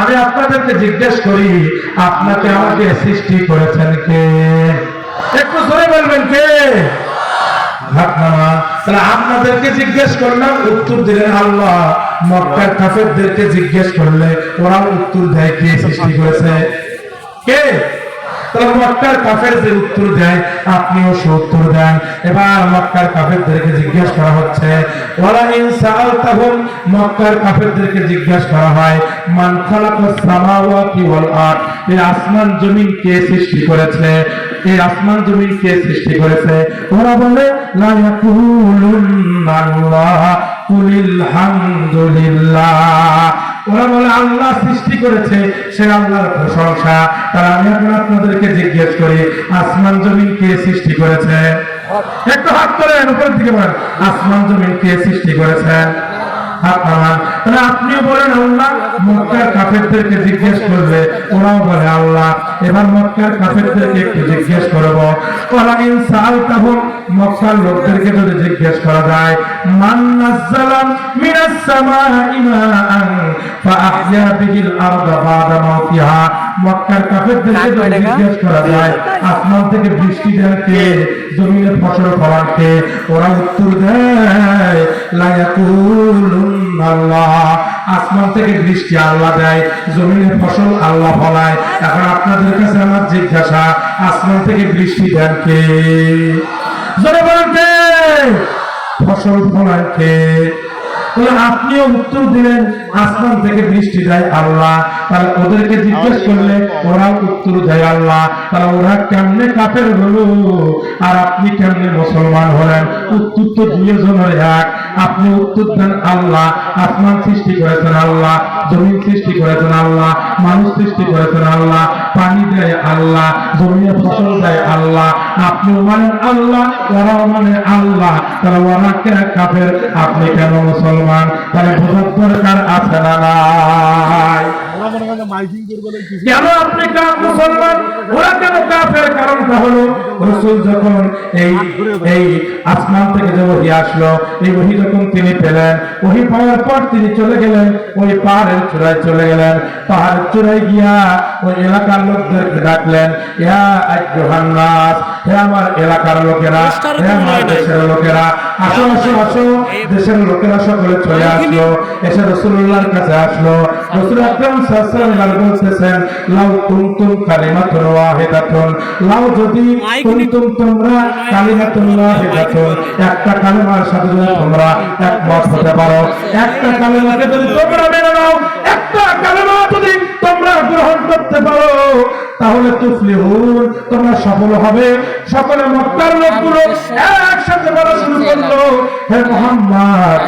আমি আপনাদেরকে জিজ্ঞেস করি, আপনাকে আমাকে সৃষ্টি করেছেন কে? একটু জোরে বলবেন কে? আপনাদেরকে জিজ্ঞেস করলাম, উত্তর দিলেন আল্লাহ। মক্কার কাফেরদেরকে জিজ্ঞেস করলে ওরা উত্তর দেয় কে সৃষ্টি করেছে। কে? তাহলে মক্কার কাফের যে উত্তর দেয়, আপনিও সে উত্তর দেন। এবার মক্কার কাফেরদেরকে জিজ্ঞাসা করা হচ্ছে, ওয়ালা ইন সাআলতাহুম? মক্কার কাফেরদেরকে জিজ্ঞেস করা হয়, মান খালাকাস সামাওয়াতি ওয়াল এই আসমান জমিন কে সৃষ্টি করেছে? এই আসমান জমিন কে সৃষ্টি করেছে? ওরা বলে ওরা বলে, আল্লাহ সৃষ্টি করেছে, সে আল্লাহর প্রশংসা। তারা আমি এখন আপনাদেরকে জিজ্ঞেস করি, আসমান জমিন কে সৃষ্টি করেছে? একটু হাত করেন উপরের দিকে বলেন, আসমান জমিন কে সৃষ্টি করেছেন হাত তাহলে আপনিও বলেন, আল্লাহ মক্কার কাফেরদেরকে জিজ্ঞেস করবে। ওরাও বলে, আল্লাহ, এবার মক্কার কাফেরদেরকে একটু জিজ্ঞেস করব। ওরা ইনসাল তখন মক্কার লোকদেরকে যদি জিজ্ঞেস করা যায়, মান নাযালা মিনাস সামাই মাআন ফাআহইয়া বিহিল আরদা বাদা মাউতিহা। মক্কার কাফেরদেরকে জিজ্ঞেস করা যায়। আসমান থেকে বৃষ্টি দেন কে? জমিনে ফসল ফলান কে? ওরা উত্তর দেয় আল্লাহ আসমান থেকে বৃষ্টি আল্লাহ দেয় জমিনে ফসল আল্লাহ ফলায়। এখন আপনাদের কাছে আমার জিজ্ঞাসা আসমান থেকে বৃষ্টি দেন কে? জোরে বলেন কে? ফসল ফলায় কে? আপনিও উত্তর দিলেন আসমান থেকে বৃষ্টি দেয় আল্লাহ। তাহলে ওদেরকে জিজ্ঞেস করলে ওরা উত্তর দেয় আল্লাহ। তাহলে ওরা কেমনে হলো? আর আপনি কেমনে মুসলমান হলেন? উত্তর তো দুজনের এক। আপনি উত্তর দেন আল্লাহ। আসমান সৃষ্টি করেছেন আল্লাহ জমিন সৃষ্টি করেছেন আল্লাহ মানুষ সৃষ্টি করেছেন আল্লাহ। পানি দেয় আল্লাহ জমিয়ে ফসল দেয় আল্লাহ আপনিও মানেন আল্লাহ, ওরাও মানে আল্লাহ। তাহলে ওরা কাফের? আপনি কেন মুসলমান? তাহলে বোঝার দরকার আছে না নাই? কেন আপনি মুসলমান? ওরা কেন কাফের? কারণটা হলো রসুল যখন এই এই আসমান থেকে যে ওহি আসলো এই ওহি যখন তিনি পেলেন ওহি পাওয়ার পর তিনি চলে গেলেন ওই পাহাড়ের চূড়ায় চলে গেলেন। পাহাড়ের চূড়ায় গিয়া ওই এলাকার লোকদেরকে ডাকলেন ইয়া হে আমার এলাকার লোকেরা হে আমার দেশের লোকেরা আসো আসো আসো দেশের লোকেরা সকলে চলে আসলো। এসে রসুল্লাহর কাছে আসলো রসুল আকরাম সাল্লাল্লাহু আলাইহি বলতেছেন লাউ কুনতুম কালিমাতুন ওয়াহিদাতুন লাউ যদি কুনতুম তোমরা কালিমাতুন ওয়াহিদাতুন একটা কালিমার সাথে যদি তোমরা একমত হতে পারো একটা কালিমাকে যদি তোমরা মেনে নাও একটা কালিমা যদি তোমরা গ্রহণ করতে পারো তাহলে তুফলিহুন, তোমরা সফল হবে। সকলে মক্কার লোকগুলো একসাথে বলা শুরু করল, হে মোহাম্মদ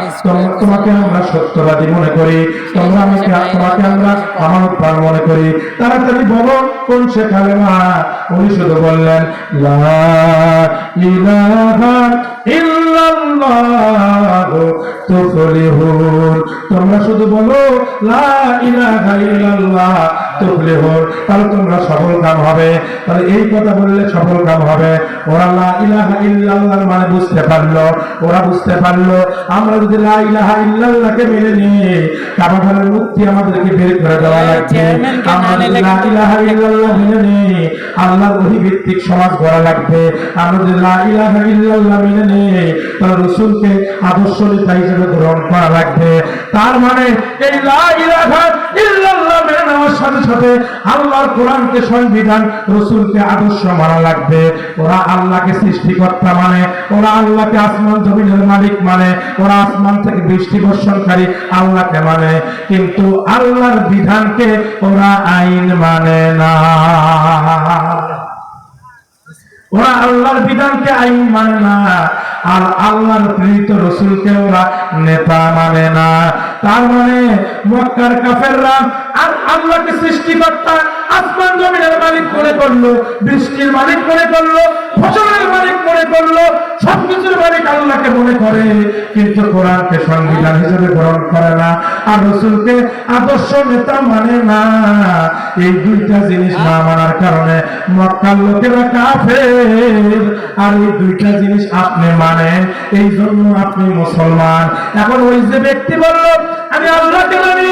তোমাকে আমরা সত্যবাদী মনে করি। তোমরা আমাকে, তোমাকে আমরা আমার প্রাণ মনে করি। তাড়াতাড়ি বলো, কোন সে কালেমা উনি শুধু বললেন, লা ইলাহা ইল্লাল্লাহু তোমরা শুধু বলো, লা ইলাহা ইল্লাল্লাহ তাহলে তোমরা সফল কাম হবে। তাহলে এই কথা বললে সফল কাম হবে। ওরা লা ইলাহা মানে বুঝতে পারল। ওরা বুঝতে পারল। আমরা যদি লা ইলাহা ইল্লাল্লাহকে মেনে নিই মুক্তি আমাদেরকে বের করে দেওয়া লাগবে। আমরা লা ইলাহা ইল্লাল্লাহ মেনে নিই, আল্লাহর ওহী ভিত্তিক সমাজ গড়া লাগবে। আমরা যদি লা ইলাহা ইল্লাল্লাহ মেনে নিই, তাহলে রসুলকে আদর্শ নেতা হিসেবে গ্রহণ লাগবে। তার মানে এই সাথে সাথে আল্লাহর কোরআনকে সংবিধান, রসুলকে আদর্শ মানা লাগবে। ওরা আল্লাহকে সৃষ্টিকর্তা মানে ওরা আল্লাহকে আসমান জমিনের মালিক মানে ওরা আসমান থেকে বৃষ্টি বর্ষণকারী আল্লাহকে মানে। কিন্তু আল্লাহর বিধানকে ওরা আইন মানে না। ওরা আল্লাহর বিধানকে আইন মানে না। আর আল্লাহর প্রেরিত রসুলকে ওরা নেতা মানে না। তার মানে মক্কার কাফেররা আর আল্লাহকে সৃষ্টিকর্তা আসমান জমিনের মালিক করল, বৃষ্টির মালিক মনে করল, ফসলের মালিক মনে করল, সবকিছুর মালিক আল্লাহকে মনে করে। কিন্তু কোরআনকে সংবিধান হিসেবে গ্রহণ করে না, আর রসুলকে আদর্শ নেতা মানে না। এই দুইটা জিনিস না মানার কারণে মক্কার লোকেরা কাফের, আর এই দুইটা জিনিস আপনি মানেন, এই জন্য আপনি মুসলমান। এখন ওই যে ব্যক্তি বলল, আমি আল্লাহকে মানি।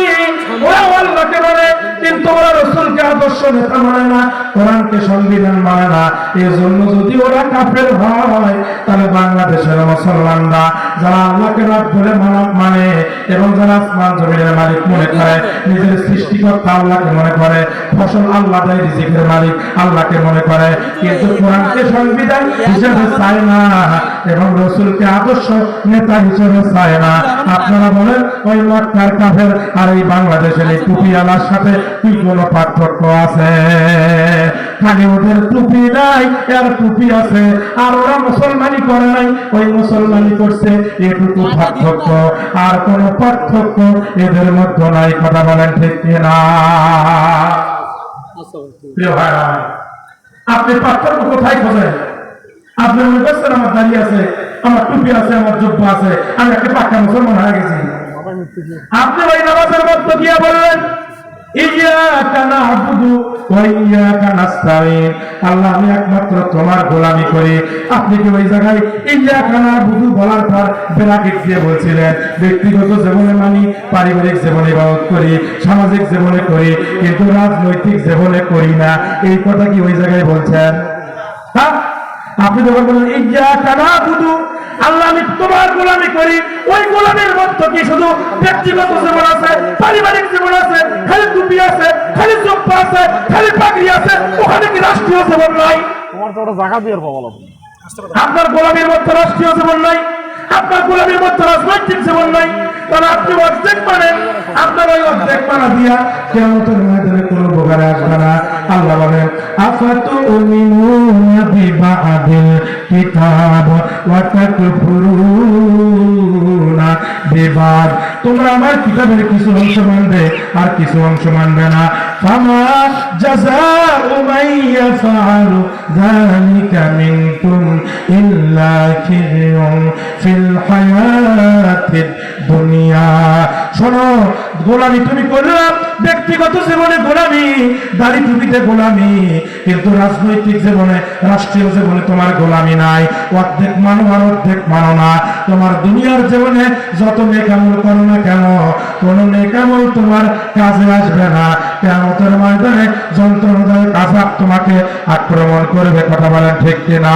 ওরা আল্লাহকে মানে কিন্তু ওরা রসুলকে আদর্শ নেতা মানে না। কোরআন সংবিধান মানে না। এই জন্য যদি ওরা কাফের হয়, তাহলে বাংলাদেশের মুসলমানরা যারা আল্লাহকে রাত বলে মানে এবং যারা আসমান জমিনের মালিক মনে করে, নিজের সৃষ্টিকর্তা আল্লাহকে মনে করে, ফসল আল্লাহ দেয়, রিজিকের মালিক আল্লাহকে মনে করে। কিন্তু কোরআনকে সংবিধান হিসেবে চায় না এবং রসুলকে আদর্শ নেতা হিসেবে চায় না। আপনারা বলেন, ওই মক্কার কাফের আর এই বাংলাদেশের এই টুপিওয়ালার সাথে কি কোনো পার্থক্য আছে? খালি ওদের টুপি নাই আর টুপি আছে। আর ওরা মুসলমানি করে নাই, ওই মুসলমানি করছে। এটুকু পার্থক্য, আর কোনো পার্থক্য এদের মধ্যে নাই, কথা বলেন ঠিক কিনা? আপনি পার্থক্য কোথায় খোঁজেন? আপনি মনে করছেন আমার দাঁড়িয়ে আছে, আমার টুপি আছে, আমার যোগ্য আছে, আমি একটা পাক্কা মুসলমান হয়ে গেছি। আপনি ওই নামাজের মধ্যে গিয়ে বললেন আপনি কি ওই জায়গায় ইয়াকা না'বুদু বলার দিয়ে বলছিলেন, ব্যক্তিগত জীবনে মানি, পারিবারিক জীবনে ইবাদত করি, সামাজিক জীবনে করি, কিন্তু রাজনৈতিক জীবনে করি না। এই কথা কি ওই জায়গায় বলছেন? হ্যাঁ? আপনি যখন বলেন ইয়াকা না'বুদু আল্লাহ আমি তোমার গোলামি করি। ওই গোলামের মধ্যে কি শুধু ব্যক্তিগত জীবন আছে পারিবারিক জীবন আছে খালি টুপি আছে খালি জব্বা আছে খালি পাগড়ি আছে ওখানে কি রাষ্ট্রীয় জীবন নাই? তোমার তো ওটা জায়গা দিয়ে পাবো আপনার গোলামের মধ্যে রাষ্ট্রীয় জীবন নাই আপনার গোলামের মধ্যে রাজনৈতিক জীবন নাই। তাহলে আপনি অর্ধেক মানেন আপনার ওই অর্ধেক মানা দিয়া কেমতের ময়দানে কোনো উপকারে আসবে না। আল্লাহ বলেন আফাতু উমিনুনা কিতাব ওয়া তাকফুরুনা বিবাদ। তোমরা আমার কিতাবের কিছু অংশ মানবে, আর কিছু অংশ মানবে না। ফামা জাযাউ মান ইয়াফআলু যালিকা মিনকুম ইল্লা খিজয়ুন ফিল হায়াতিদ দুনিয়া। শোনো, গোলামি তুমি করলাম ব্যক্তিগত জীবনে গোলামি, দাড়ি টুপিতে গোলামি, কিন্তু রাজনৈতিক জীবনে, রাষ্ট্রীয় জীবনে তোমার গোলামি নাই। অর্ধেক মানো আর অর্ধেক মানো না। তোমার দুনিয়ার জীবনে যত নেকামল করো না কেন, কোন নেকামল তোমার কাজে আসবে না। কেমতের ময়দানে যন্ত্রণাদায়ক আজাব তোমাকে আক্রমণ করবে, কথা বলেন ঠিক কিনা?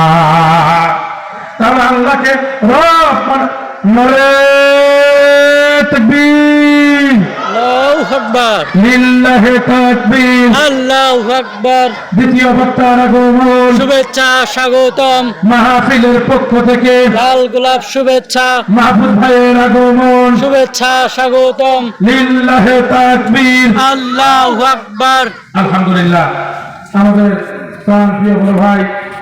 তাহলে আল্লাহকে মানে নরে তাকবীর। দ্বিতীয় বক্তার আগমন। শুভেচ্ছা স্বাগতম। মাহফিলের পক্ষ থেকে লাল গোলাপ শুভেচ্ছা। মাহফুজ ভাইয়ের আগমন। শুভেচ্ছা স্বাগতম। লিল্লাহি তাকবীর। আল্লাহু আকবার। আলহামদুলিল্লাহ। আমাদের প্রাণ প্রিয় বড় ভাই